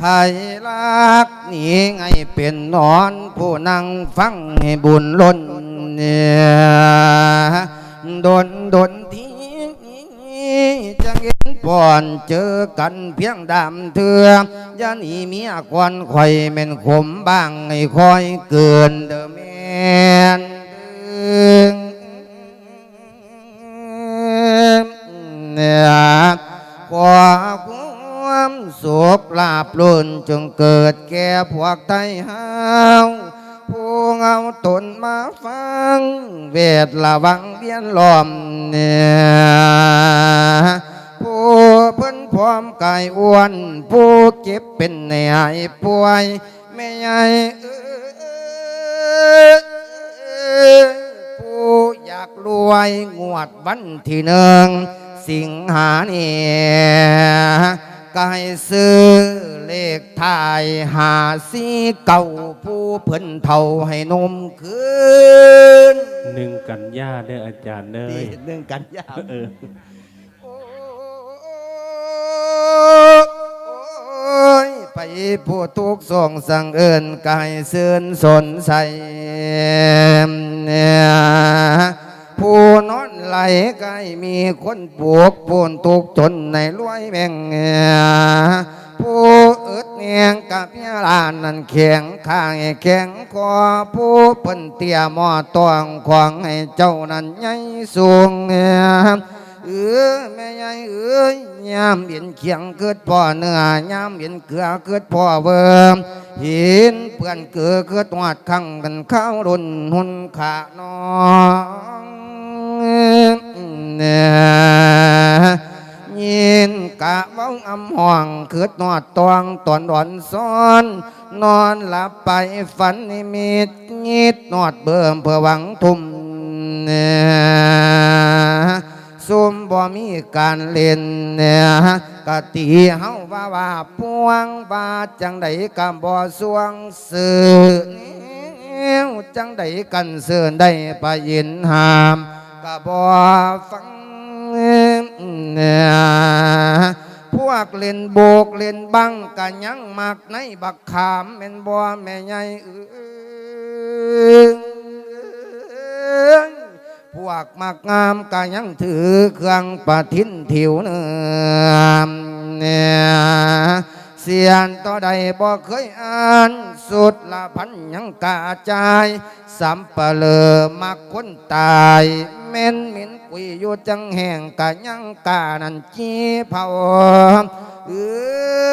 ภายลักนี่ไงเป็นนอนผู้นั่งฟังให้บุญล้นเนี่ยดนดนที่จะเห็นป่อนเจอกันเพียงดำเถื่อย่าหนีเมียควันข่อยแม่นขมบ้างให้คอยเกินเด้อแมนเนี่ยขอ ความสุขลาบลื่นจงเกิดแก่พวกไทยเฮาผู้เอาตนมาฟัง เวทระวังเบียนล้อมเนี่ยผู้เพิ่นพร้อมกายอ้วน ผู้เจ็บเป็นในหายป่วยไม่ใหญ่เอ้ยผู้อยากรวยงวดวันที่หนึ่งสิงหาเนี่ย ก็ให้ซื้อเลขท้ายหาสีเก่าผู้เพิ่นเท่าให้นมคืนหนึ่งกันย่าเด้ออาจารย์เด้ดียเรื่องกันยาวเออโอ้ยไปผู้ทุกข์ส่งสั่งเอินกายเสื่นสนใสเนี่ยผู้นอน ไหลกายมีคนปลูกปูนตกจนในรวยแม่งเนี่ยผู้อึดเนียงกับยาลานนั่นแข็งข้างแข็งคอผู้เปิ้นเตียหมอตวงขวางให้เจ้านั้นใหญ่สูงเนี่ยเออแม่ยายเอ้ยยามเห็นเขียงเกิดพ่อเนื้อยามเห็นเกลือเกิดพ่อเวิมเห็นเปื่อนเกลือเกิดหวาดขังกันเข้ารุนหุนขาน้อง ยินกะเว้าอำห่วงเกิดนอดตวงตอนดอนซ้อน นอนหลับไปฝันนิมิตยิดนอดเบิ่มเพื่อหวังทุ่มเนี่ยซุมบ่มีการเล่นเนี่ยกะตีเฮาว่าว่าพวงว่าจังใดกำบ่สวงสื่อจังใดกันเสื่อได้ไปยินหาม กะบ่ฟังเนี่ยพวกเล่นโบกเล่นบังกะยังมักในบักขามแม่นบ่แม่ใหญ่เอ้ยพวกมากงามก็ยังถือเครื่องปะทินถิวเนื้อเนี่ยเสียนต่อใดบ่เคยอ่านสุดละพันยังกาจายสัมปะเลอมักคนตาย เม่นหมินกุยอยู่จังแห่งกะยังกานันจีเผาเอ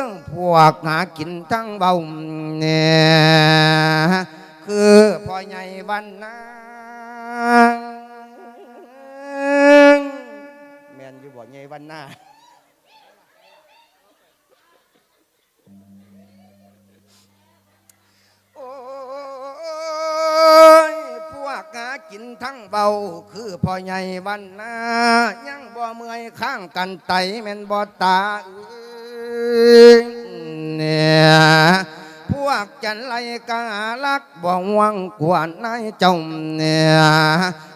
อพวกหากินทั้งเบาเนี่ยคือพ่อใหญ่วันนาแมนอยู่บ่ไงวันนาโอ้ย กินทั้งเบาคือพ่อใหญ่วันน้ายังบ่เมื่อยข้างกันไตแม่นบ่ตาเอ้ยเนี่ยพวกจันไรกาลักบ่ห่วงกวนนายจ้าเนี่ย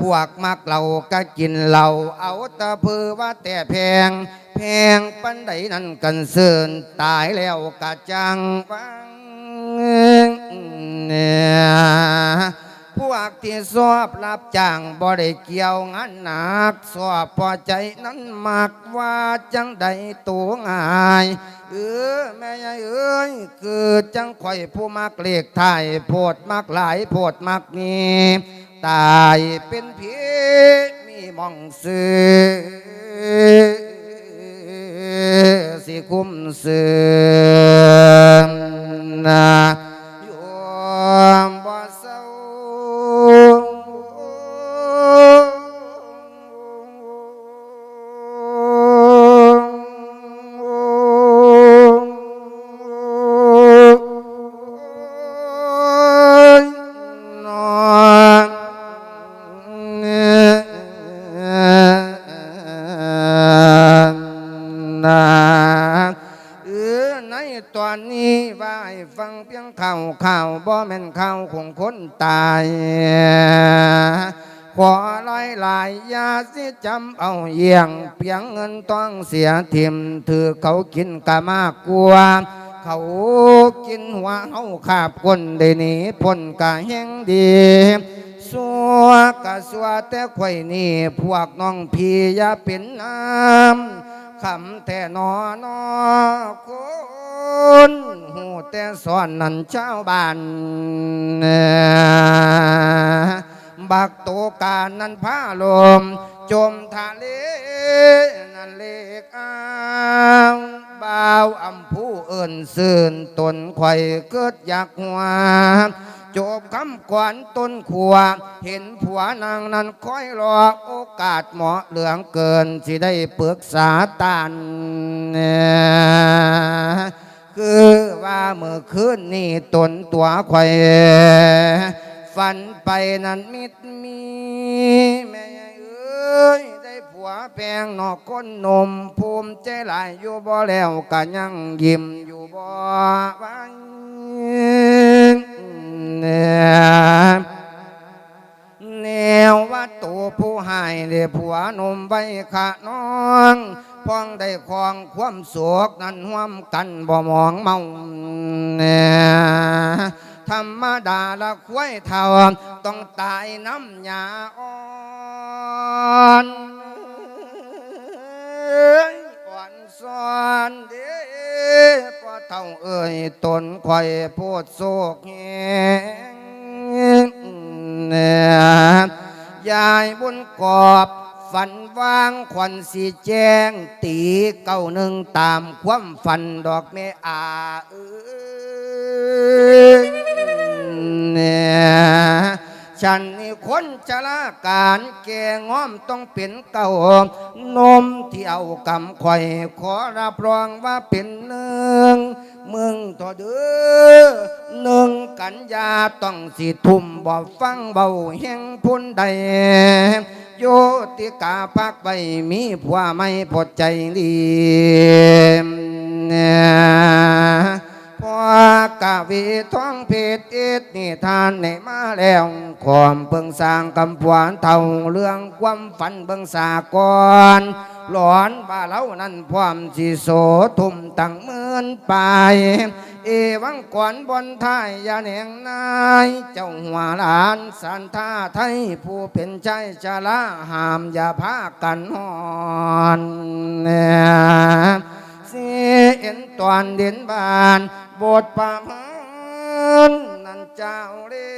พวกมักเหล่าก็กินเหล่าเอาตะเพือว่าแต่แพง แพงปันใดนั่นกันเสื่นตายแล้วกะจังฟังเนี่ย พวกที่สอบรับจ้างบ่ได้เกี่ยวงานหนัก สอบพอใจนั้นมักว่าจังใดตัวง่ายเออแม่ยายเอ้ยคือจังข่อยผู้มักเลขไทยโพดมักหลายโพดมักนี้ตายเป็นผีมีมองซื้อสิคุ้มซื้อนะโยม ตาย ขอลอยลายยาสิจำเอาเยี่ยงเพียงเงินต้องเสียทิมถือเขากินกะมากกว่าเขากินหัวเฮาขาบคนได้หนีพ้นกะแห้งดีสัวกะสัวแต่ข่อยนี่พวกน้องพี่อย่าเป็นน้ำคำแต่นอนอค นหูแต่สอนนั่นเจ้าบ้านบักโตกานั้นพาลม จมทะเลนันเล็กอ้าวบ่าวอำผู้เอิ่นซื่นตนไข่เกิดอยากหัวจบคำขวัญต้นขัว เห็นผัวนางนั้นคอยรอโอกาสเหมาะเหลืองเกิน สิได้ปรึกษาตาน คือว่าเมื่อคืนนี่ตนตัวไข่ฝันไปนั้นมิดมีแม่เอ้ยได้ผัวแพงนอกก้นนมภูมิใจหลายอยู่บ่แล้วก็ยังยิ้มอยู่บ่วางแนวว่าตัวผู้หายได้ผัวนมไว้ขะน้อง พ้องได้คลองความโศกนั้นห่วมกันบ่มองเมาธรรมดาละควายเท่าต้องตายน้ำยาอ่อนอ่อนสอนเด้พอเท่าเอ่ยตนข่อยโพดโศกแหงเนี่ยยายบุญกอบ ฝันว่างควันสีแจ้ง ตีเก้าหนึ่งตามความฝันดอกเมอาเอเนี่ยฉันนี่คนชราการแก่ง้อมต้องเป็นเก่านมที่เอากำไข่อย ขอรับรองว่าเป็นหนึ่งมึงต่อเด้อหนึ่งกันยาต้องสิทุ่มบ่ฟังเบาแห่งพ้นใด โยติกาพักไปมีผัวไม่พอใจดีพอกะวีท้องเพศเอ็ดนิทานในมาแล้วขอมเบิ่งสร้างกำพวนเท่าเรื่องความฝันเบิ่งสากรหลอนบ้าเล่านั้นพร้อมสิโสทุ่มตั้งหมื่นไป เอวังกวนบนท้ายยาแหนงนาย เจ้าหัวหลานสันท่าไทยผู้เป็นใจชาละหามอย่าพากันหอนเสียเอ็นตอนเด่นบานบทประพันนั่นเจ้าเรี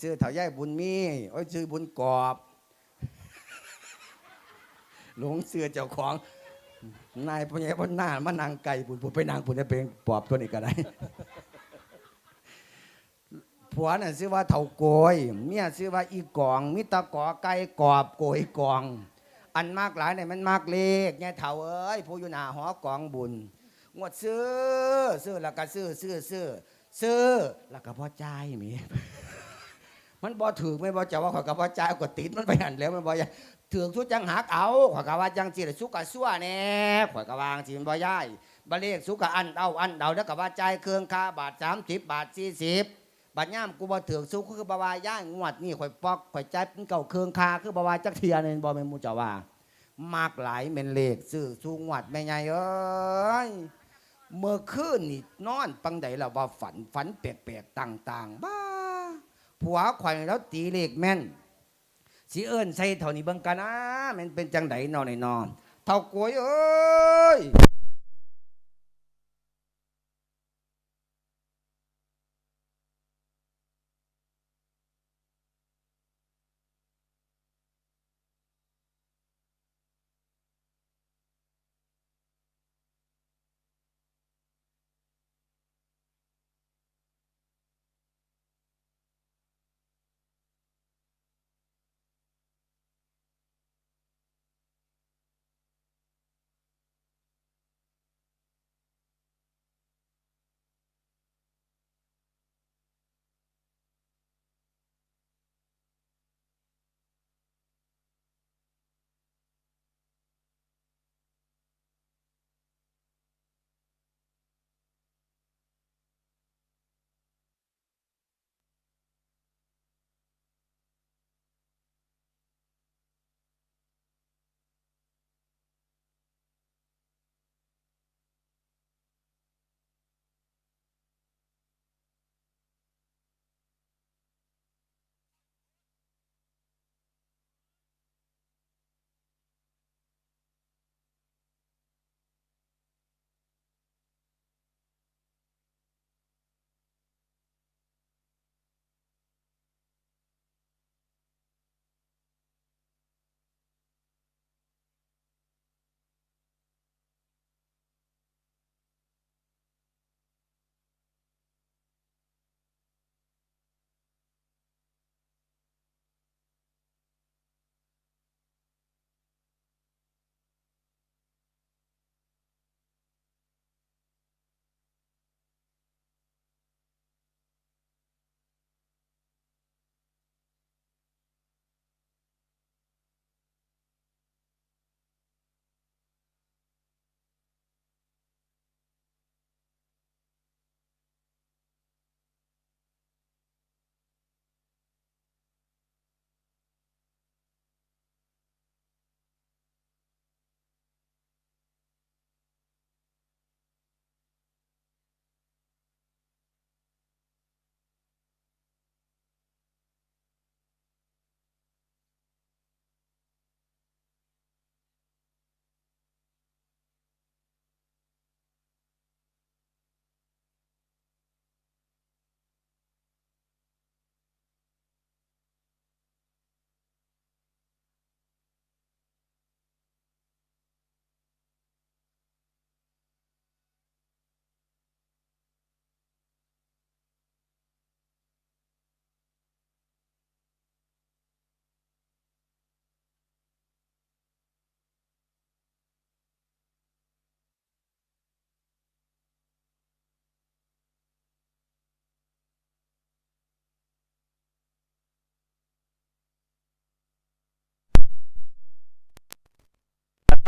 ซื้อเถาย่ายบุญมีโอ้ยซื้อบุญกอบ หลงเสือเจ้าของ นายพญาพนหน้ามานางไก่ปุ่นปุ่นไปนางปุ่นจะเป็นปอบตัวนี้ก็ได้ผัวน่ะชื่อว่าเถาโกยเมียชื่อว่าอีกอง มิตรกอไก่กอบโกยกอง อันมากหลายเนี่ยมันมากเลขไงเถาเอ้ยผู้อยู่หน้าหอกองบุญงวดซื้อซื้อแล้วก็ซื้อซื้อซื้อซื้อแล้วก็พอใจมี มันบ่ถือไม่บ่จะว่าขอยกับพอใจายก็ติดมันไปหันแล้วมันบ่อยากถือสุดจังหักเอาขอยกับว่าจังสิสุกะซั่วแน่ขอยกับวางสิมันบ่ย้ายบเลขสุกะอันเอาอันเดาแล้วก็ว่าจ่ายเครื่องค่าบาท30บบาท40บัดย่ามกูบ่ถือสู้คือบาวาย่างงวดนี่ข่อยปอกข่อยใจายเป็นเก่าเครื่องคาคือบาวาจักเทียนี่บ่แม่นมูจาว่ามากหลายเป็นเลขซื้อสูงวดแม่ใหญ่เอ้ยเมื่อคืนนี่นอนปังใดแล้วว่าฝันฝันแปลกๆต่าง ๆ บ้า ผัวข่อยแล้วตีเลขแม่นสีเอิญใส่เท่านี้เบิ่งกันนะมันเป็นจังไดนอนในนอนเท่ากวยเอ้ย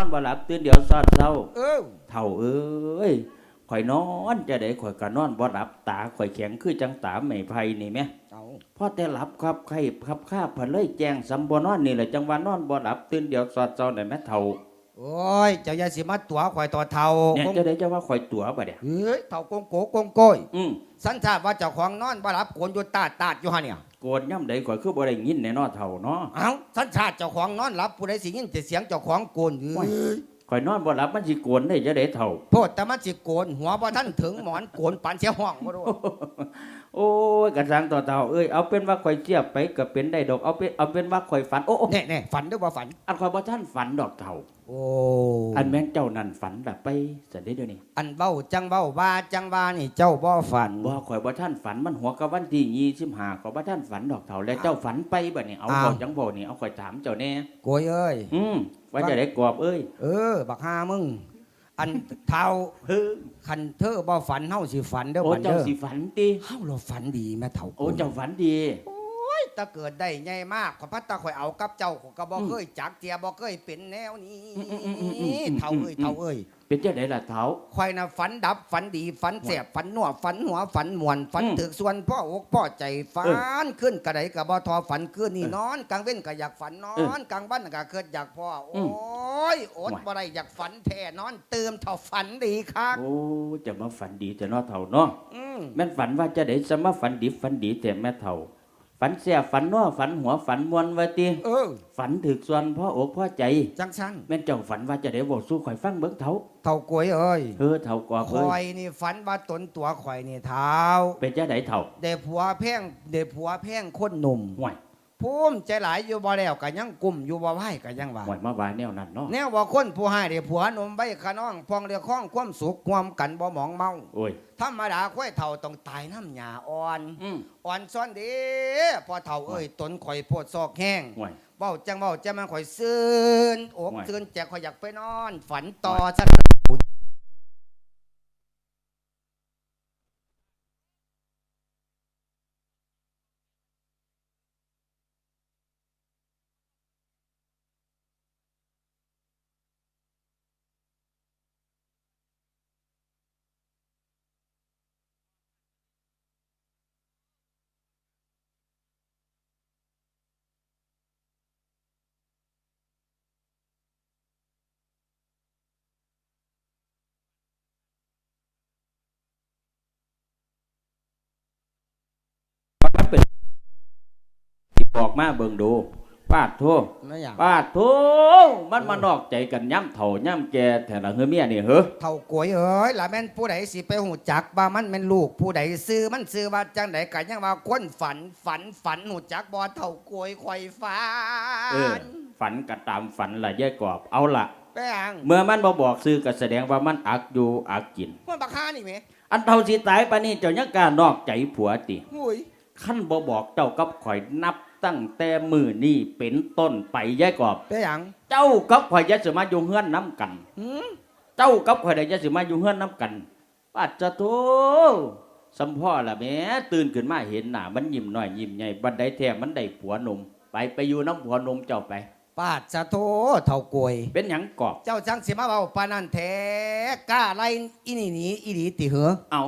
อนบ่หลับตื่นเดี๋ยวซอดเศร้าเออเท่าเอ้ยข่อยนอนจะได้ข่อยก็นอนบ่หลับตาข่อยแข็งคือจังตาไม่ไผนี่แหมเอาพอแต่หลับครับใครครับข้าเพิ่นเลยแจ้งสำบ่นอนนี่แหละจังว่านอนบ่หลับตื่นเดี๋ยวซอดเศร้าได้แม่เท่าโอ้ยเจ้าอย่าสิมาตัวข่อยต่อเท่าเนี่ยจะได้จะว่าข่อยตัวบ่เด้เฮ้ยเท่าโกงโกโกงโก้ยอืมสันชาติว่าเจ้าของนอนบ่รับโกนอยู่ตาดตาดอยู่ฮะเนี่ย โกนย่ำใดข่อยคือบ่ได้ยินแน่นอนเท่าเนาะเอ้าสันชาติเจ้าของนอนหลับผู้ใดสิยินแต่เสียงเจ้าของโกนเฮ้ยข่อยนอนบ่หลับมันสิโกนได้จะได้เท่าโพดแต่มันสิโกนหัวบ่ท่านถึงหมอนโกนปานเสียห้องบ่รู้ โอ้ยกระสังต่อเท่าเอ้ยเอาเป็นว่าข่อยเจียบไปก็เป็นได้ดอกเอาเป็นเอาเป็นว่าข่อยฝันโอ้โอ้แน่ๆฝันหรือบ่ฝัน อันข่อยบ่ทันฝันดอกเท่าโอ้อันแม่นเจ้านั่นฝันแบบไปเสร็จได้เดี๋ยวนี้อันเบ้าจังเบ้าว่าจังว่านี่เจ้าบ่ฝันบ่ข่อยบ่ท่านฝันมันหัวกับวันที่ยี่สิบห้าข่อยบ่ท่านฝันดอกเท่าแล้วเจ้าฝันไปบ่เนี่ยเอาอ้าวบ่จังบ่นี่เอาข่อยถามเจ้าแน่โกยเอ้ยอืมว่าจะได้กรอบเอ้ย เออบักฮามึง อันเท้าเฮ้อคันเธอบ่ฝันเฮาสิฝันเด้อโอ้บัดเจ้าเด้อสิฝันติเฮาเราฝันดีแม่เฒ่าโอ้เจ้าฝันดีตาเกิดได้ใหญ่มากขอยพัดตาข่อยเอากับเจ้าขอยก็บ่อืมเคยจักเตียบ่เคยเป็นแนวนี้อืมอืมอืมอืมอืม เฒ่าเอ้ยเฒ่าเอ้ย เป็นเจ้าไดล่ะเท้าข่อยน่ะฝันดับฝันดีฝันแสบฝันนัวฝันหัวฝันมวนฝันอืมถึกส่วนพ่ออกพ่อใจฝัเออนขึ้นกระไดก็บ่ทอฝันขึ้นนี่เออนอนกลางเว้นก็อยากฝันนอเออนกลางวันก็เกิดอยากพ่อโออืม้ยอดว่ะ บ่ได้อยากฝันแท้นอนเติมเท่าฝันดีคักโอ้จะมาฝันดีแต่เนาะเท่าเนาะอืมแม่นฝันว่าจะได้สมาฝันดีฝันดีแต่แม่เท่า ฝันแซ่บฝันนัวฝันหัวฝันมวนว่าติเออ ฝันถึกส่วนพ่ออกพ่อใจจังซันแม่นเจ้าฝันว่าจะได้บอกสู้ข่อยฟังเบิ่งเท่าเท่ากวยเอ้ยเออเท่ากว่าข่เอ้อยยนี่ฝันว่าตนตัวข่อยนี่เท้าเป็นจ้าไดเท่าได้ผัวแพงได้ผัวแพงคนหนุ่มห่วย ภูมิใจหลายอยู่บ่แล้วก็ยังกลุ่มอยู่บ่ไหวก็ยังว่าห่วยมาว่าแนวนั้นเนาะแนวว่าคนผู้ให้ได้ผัวหนุ่มใบขน้องพองเรียกข้องความสุขความกันบ่หมองเมาโอ้ยธรรมดาค่อยเฒ่าต้องตายน้ำหญ้าอ่อนอืมอ่อนซ่อนเดีพอเฒ่าเอ้ยตนข่อยโพดซอกแห้งห่วยเบ้าจังเบ้าจะมันข่อยซื่นอกโอ้ยซื่นแจกข่อยอยากไปนอน ฝันต่อสัก มาเบิ่งดูปาดโทไม่อยากปาดโทมันมานอกใจกันย่ำเถ่าย่ำแก่แต่ละเฮือเมียนี่เหรอเฒ่ากวยเอ้ยล่ะแม่นผู้ใดสิไปหูจักว่ามันแม่นลูกผู้ใดซื้อมันซื้อว่าจังไดก็ยังว่าคนฝันฝันฝันหูจักบ่เฒ่ากวยข่อยฝัเออนฝันก็ตามฝันละยายกอบเอาละแป้งเมื่อมันบ่บอกซื้อก็แสดงว่ามันอักอยู่อักกินมันบักฮานี่แหมอันเท่าสิตายปานนี้เจ้ายังกล้านอกใจผัวติหุยขั้นบ่บอกเจ้ากับข่อยนับ ตั้งแต่มือนี่เป็นต้นไปยายกอบแป้งเจ้ากับข่อยอยะสิมาอยู่เฮือนน้ำกัน หืมเจ้ากับข่อยได้อยะสิมาอยู่เฮือนน้ำกันปัจจโตสัมพ่อละแหม่ตื่นขึ้นมาเห็นหน้ามันยิ้มน้อยยิ้มใหญ่บัดใดแท้มันได้ผัวหนุ่มไปไปอยู่น้ำผัวหนุ่มเจ้าไป ปาดสะโทเฒ่ากวย เป็นหยังกอบเจ้าจังสิมาเว้าปานนั้นแท้กล้าไล่อีนี่หนีอีหลีติเหอเอา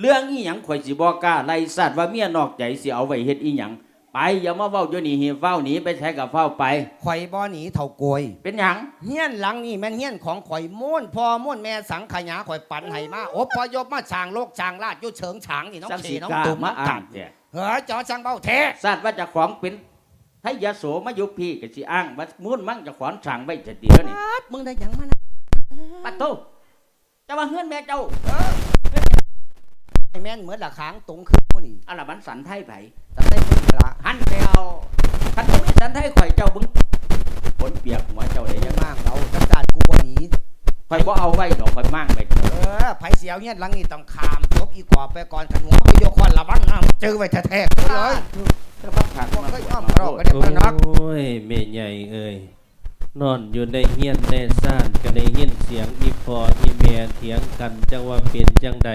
เรื่องอีหยังข่อยสิบอกกล้าไล่สัตว์ว่าเมียนอกใจสิเอาไว้เฮ็ดอีหยัง ไปอย่ามาเว้าอยู่นี่เฮียเฝ้าหนีไปใช้กับเฝ้าไป ข่อยบ่หนีเฒ่ากวยเป็นหยังเฮียนหลังนี่แม่นเฮียนของข่อยม่วนพ่อม่วนแม่สังขยาข่อยปันให้มาโอพยพมาช่างโลกช่างลาดอยู่เฉิงฉางนี่น้องจังสีสิน้องกล้าตุ่มมาน้องอ่ากันนแต่เฮ้ยจอช่างเบ้าแท้ สัตว์ว่าเจะของเป็นให้ยโสมาอยู่พี่ก็สิอ้างว่ามุ่นมั่งเจะขวานสั่งไว้จะเดียวนี่ปัดมึงได้หยังมานะปัดโตจะมาเฮือนแม่เจ้าไอ้ แม่นเหมือนละค้างตรงขึ้นมื้อนี่อะละมันสันไทยไผแต่ได้มึงละหันไปเอาคันบ่มีสันไทยข่อยเจ้าบึงฝนเปียกหัวเจ้าได้ยัยังงมากเราจังการกูบ่หนีข่อยบ่เอาไว้ดอกข่อยมั่งไปเถเออะอไผเสียวเฮียนหลังนี่ต้องคามจบอีกว่าไปก่อนขันหัวไปโยกคอนระวังน้ำเจอไว้แท้ๆเลยแต่ว่าขาดพวกมาเคยอ้อมกระรอกก็ได้พระนักโอ้ยแม่ใหญ่เอ้ยนอนอยู่ในเฮียนในซ่านก็ได้ยินเสียงอีพออีเมียเถียงกันจังว่าเป็นจังใด